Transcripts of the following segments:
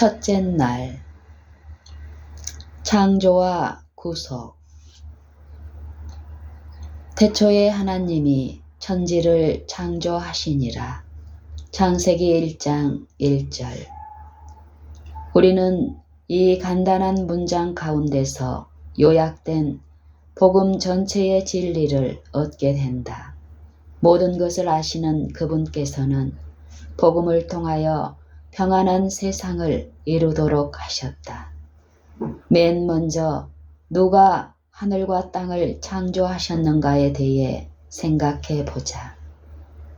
첫째 날 창조와 구속 태초에 하나님이 천지를 창조하시니라. 창세기 1장 1절 우리는 이 간단한 문장 가운데서 요약된 복음 전체의 진리를 얻게 된다. 모든 것을 아시는 그분께서는 복음을 통하여 평안한 세상을 이루도록 하셨다. 맨 먼저 누가 하늘과 땅을 창조하셨는가에 대해 생각해 보자.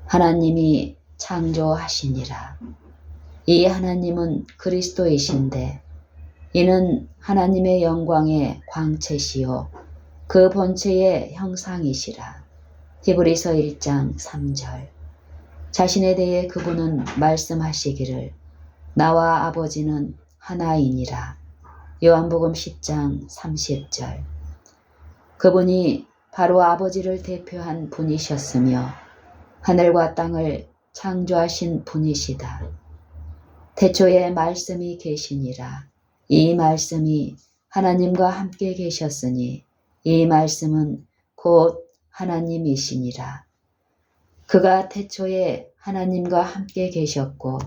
하나님이 창조하시니라. 이 하나님은 그리스도이신데 이는 하나님의 영광의 광채시요 그 본체의 형상이시라. 히브리서 1장 3절 자신에 대해 그분은 말씀하시기를 나와 아버지는 하나이니라. 요한복음 10장 30절 그분이 바로 아버지를 대표한 분이셨으며 하늘과 땅을 창조하신 분이시다. 태초에 말씀이 계시니라. 이 말씀이 하나님과 함께 계셨으니 이 말씀은 곧 하나님이시니라. 그가 태초에 하나님과 함께 계셨고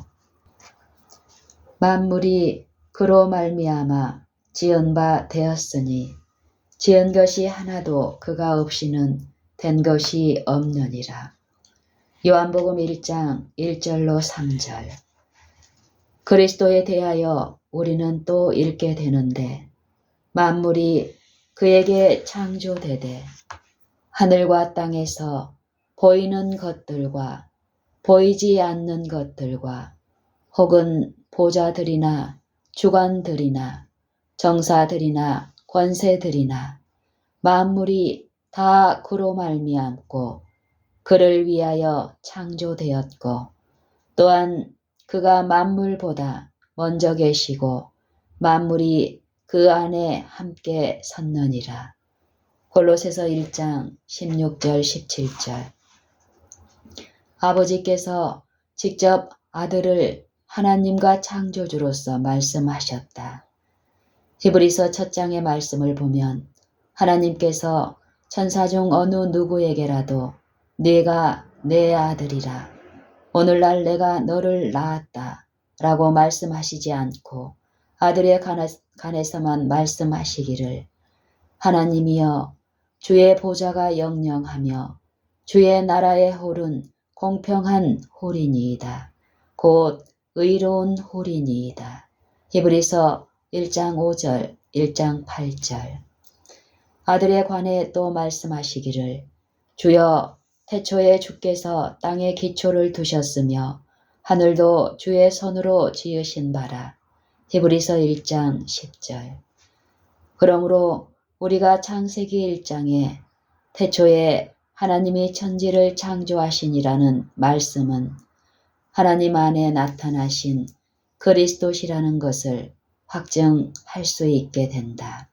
만물이 그로 말미암아 지은 바 되었으니 지은 것이 하나도 그가 없이는 된 것이 없느니라. 요한복음 1장 1절로 3절 그리스도에 대하여 우리는 또 읽게 되는데 만물이 그에게 창조되되 하늘과 땅에서 보이는 것들과 보이지 않는 것들과 혹은 보좌들이나 주관들이나 정사들이나 권세들이나 만물이 다 그로 말미암고 그를 위하여 창조되었고 또한 그가 만물보다 먼저 계시고 만물이 그 안에 함께 섰느니라. 골로새서 1장 16절 17절 아버지께서 직접 아들을 하나님과 창조주로서 말씀하셨다. 히브리서 첫 장의 말씀을 보면 하나님께서 천사 중 어느 누구에게라도 네가 내 아들이라 오늘날 내가 너를 낳았다 라고 말씀하시지 않고 아들에 관해서만 말씀하시기를 하나님이여 주의 보좌가 영영하며 주의 나라의 홀은 공평한 홀이니이다. 곧 의로운 홀이니이다. 히브리서 1장 5절, 1장 8절. 아들에 관해 또 말씀하시기를 주여 태초에 주께서 땅에 기초를 두셨으며 하늘도 주의 손으로 지으신 바라. 히브리서 1장 10절. 그러므로 우리가 창세기 1장에 태초에 하나님이 천지를 창조하시니라는 말씀은 하나님 안에 나타나신 그리스도시라는 것을 확증할 수 있게 된다.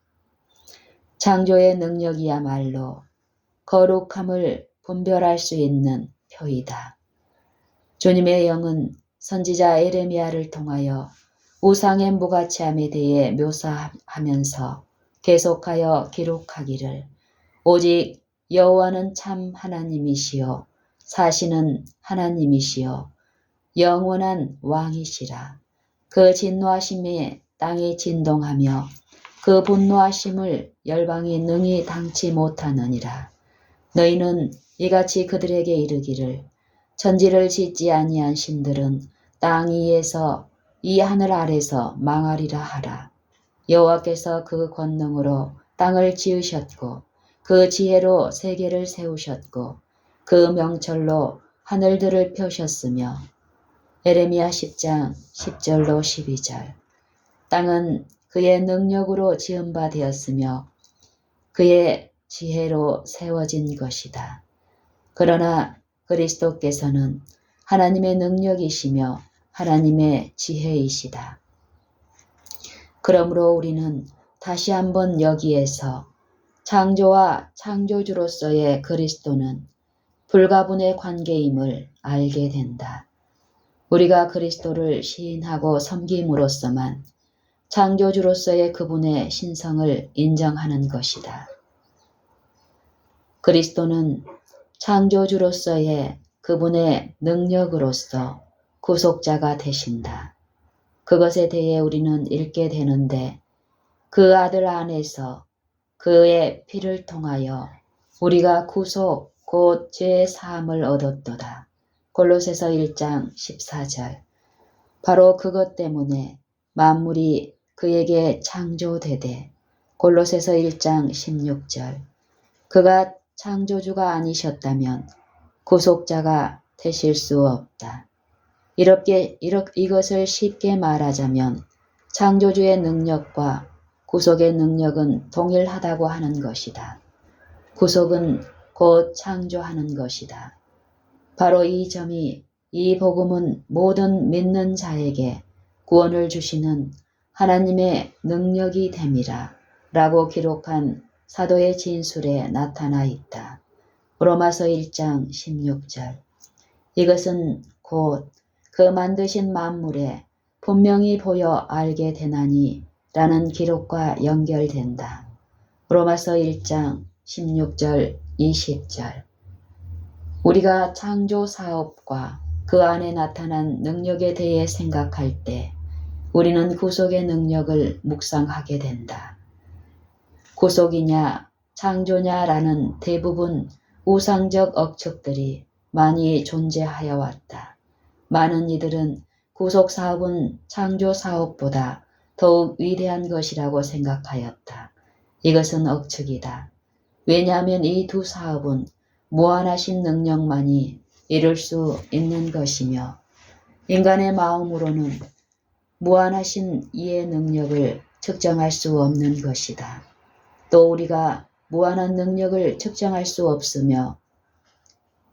창조의 능력이야말로 거룩함을 분별할 수 있는 표이다. 주님의 영은 선지자 에레미야를 통하여 우상의 무가치함에 대해 묘사하면서 계속하여 기록하기를 오직 여호와는 참 하나님이시요 사시는 하나님이시요 영원한 왕이시라. 그 진노하심에 땅이 진동하며 그 분노하심을 열방이 능히 당치 못하느니라. 너희는 이같이 그들에게 이르기를 천지를 짓지 아니한 신들은 땅 위에서 이 하늘 아래서 망하리라 하라. 여호와께서 그 권능으로 땅을 지으셨고 그 지혜로 세계를 세우셨고 그 명철로 하늘들을 펴셨으며 에레미야 10장 10절로 12절 땅은 그의 능력으로 지은 바 되었으며 그의 지혜로 세워진 것이다. 그러나 그리스도께서는 하나님의 능력이시며 하나님의 지혜이시다. 그러므로 우리는 다시 한번 여기에서 창조와 창조주로서의 그리스도는 불가분의 관계임을 알게 된다. 우리가 그리스도를 시인하고 섬김으로써만 창조주로서의 그분의 신성을 인정하는 것이다. 그리스도는 창조주로서의 그분의 능력으로서 구속자가 되신다. 그것에 대해 우리는 읽게 되는데 그 아들 안에서 그의 피를 통하여 우리가 구속 곧 죄의 사함을 얻었도다. 골로새서 1장 14절. 바로 그것 때문에 만물이 그에게 창조되되 골로새서 1장 16절. 그가 창조주가 아니셨다면 구속자가 되실 수 없다. 이렇게 이렇, 이것을 쉽게 말하자면 창조주의 능력과 구속의 능력은 동일하다고 하는 것이다. 구속은 곧 창조하는 것이다. 바로 이 점이 이 복음은 모든 믿는 자에게 구원을 주시는 하나님의 능력이 됨이라 라고 기록한 사도의 진술에 나타나 있다. 로마서 1장 16절. 이것은 곧 그 만드신 만물에 분명히 보여 알게 되나니 라는 기록과 연결된다. 로마서 1장 16절 20절. 우리가 창조 사업과 그 안에 나타난 능력에 대해 생각할 때 우리는 구속의 능력을 묵상하게 된다. 구속이냐 창조냐라는 대부분 우상적 억측들이 많이 존재하여 왔다. 많은 이들은 구속 사업은 창조 사업보다 더욱 위대한 것이라고 생각하였다. 이것은 억측이다. 왜냐하면 이 두 사업은 무한하신 능력만이 이룰 수 있는 것이며 인간의 마음으로는 무한하신 이의 능력을 측정할 수 없는 것이다. 또 우리가 무한한 능력을 측정할 수 없으며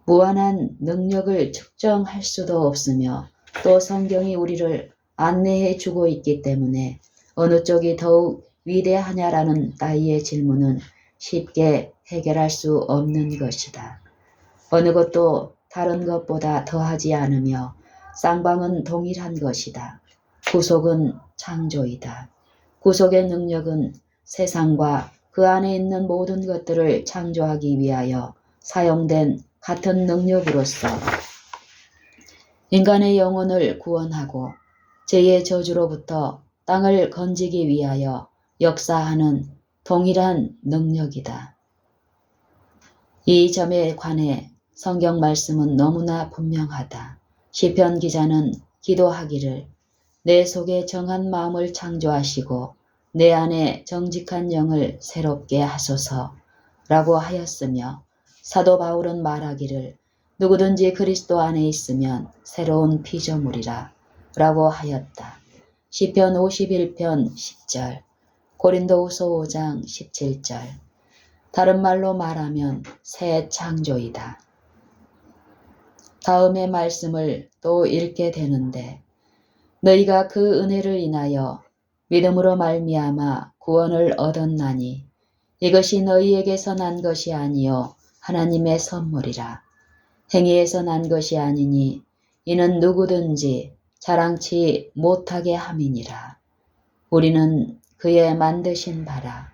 무한한 능력을 측정할 수도 없으며 또 성경이 우리를 안내해 주고 있기 때문에 어느 쪽이 더욱 위대하냐라는 따위의 질문은 쉽게 해결할 수 없는 것이다. 어느 것도 다른 것보다 더하지 않으며 쌍방은 동일한 것이다. 구속은 창조이다. 구속의 능력은 세상과 그 안에 있는 모든 것들을 창조하기 위하여 사용된 같은 능력으로서 인간의 영혼을 구원하고 죄의 저주로부터 땅을 건지기 위하여 역사하는 동일한 능력이다. 이 점에 관해 성경 말씀은 너무나 분명하다. 시편 기자는 기도하기를 내 속에 정한 마음을 창조하시고 내 안에 정직한 영을 새롭게 하소서 라고 하였으며 사도 바울은 말하기를 누구든지 그리스도 안에 있으면 새로운 피조물이라 라고 하였다. 시편 51편 10절 고린도후서 5장 17절. 다른 말로 말하면 새 창조이다. 다음의 말씀을 또 읽게 되는데 너희가 그 은혜를 인하여 믿음으로 말미암아 구원을 얻었나니 이것이 너희에게서 난 것이 아니요 하나님의 선물이라. 행위에서 난 것이 아니니 이는 누구든지 자랑치 못하게 함이니라. 우리는 그의 만드신 바라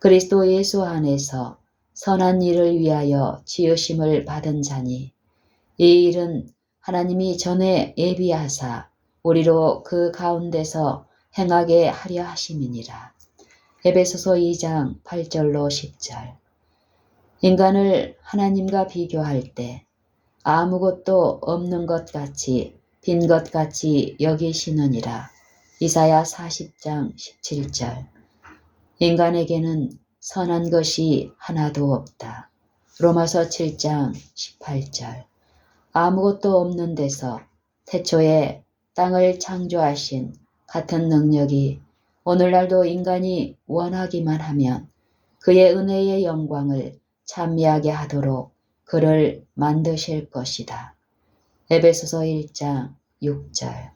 그리스도 예수 안에서 선한 일을 위하여 지으심을 받은 자니 이 일은 하나님이 전에 예비하사 우리로 그 가운데서 행하게 하려 하심이니라. 에베소서 2장 8절로 10절 인간을 하나님과 비교할 때 아무것도 없는 것 같이 빈 것 같이 여기시느니라. 이사야 40장 17절 인간에게는 선한 것이 하나도 없다. 로마서 7장 18절 아무것도 없는 데서 태초에 땅을 창조하신 같은 능력이 오늘날도 인간이 원하기만 하면 그의 은혜의 영광을 찬미하게 하도록 그를 만드실 것이다. 에베소서 1장 6절